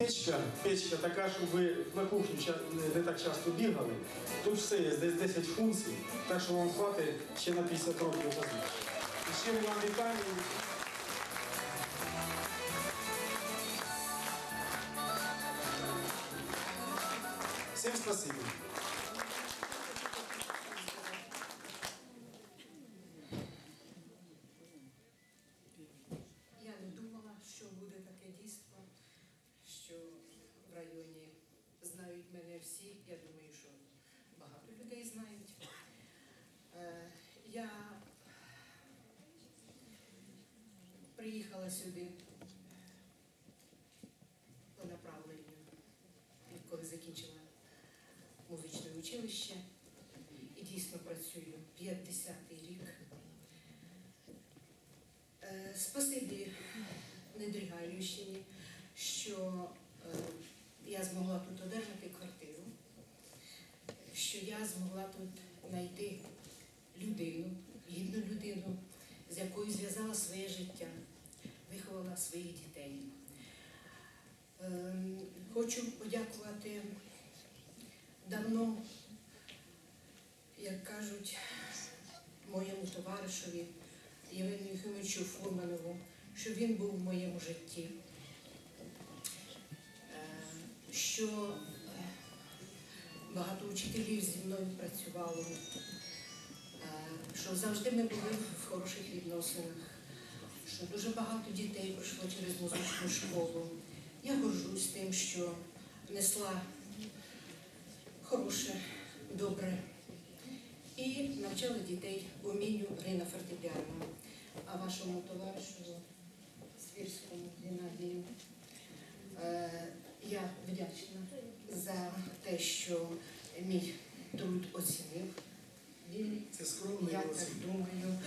Печка, печка така, щоб ви на кухню не- так часто бігали. Тут все є, десь 10 функцій, так що вам хватить ще на 50 років позначити. І ще вам вітання. Всім спасибі. Районі знають мене всі. Я думаю, що багато людей знають. Е, Я приїхала сюди по направленню, коли закінчила музичне училище і дійсно працюю 50-й рік. Е, Спасибі Недрігайлівщині, що е, я змогла тут одержати квартиру, що я змогла тут знайти людину, гідну людину, з якою зв'язала своє життя, виховала своїх дітей. Ем, Хочу подякувати давно, як кажуть, моєму товаришеві Євгенію Єхимовичу Фурманову, що він був в моєму житті, що е, багато учителів зі мною працювало, е, що завжди ми були в хороших відносинах, що дуже багато дітей пройшло через музичну школу. Я горжусь тим, що несла хороше, добре і навчали дітей умінню гри на фортепіано. А вашому товаришу Свірському Геннадію е, я вдячна за те, що мій труд оцінив. Він, Це скромно. я так думаю,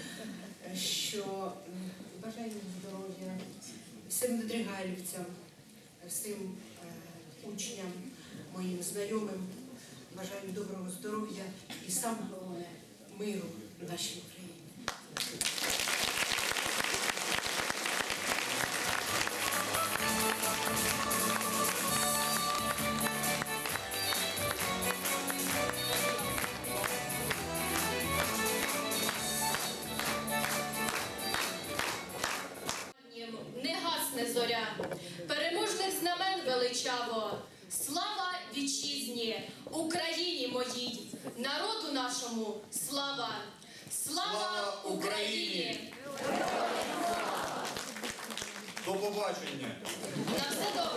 що бажаю здоров'я всім надрігайлівцям, всім е, учням, моїм знайомим. Бажаю доброго здоров'я і саме головне миру в нашій Україні. Україні моїй, народу нашому, слава! Слава Україні! До побачення. На все добре!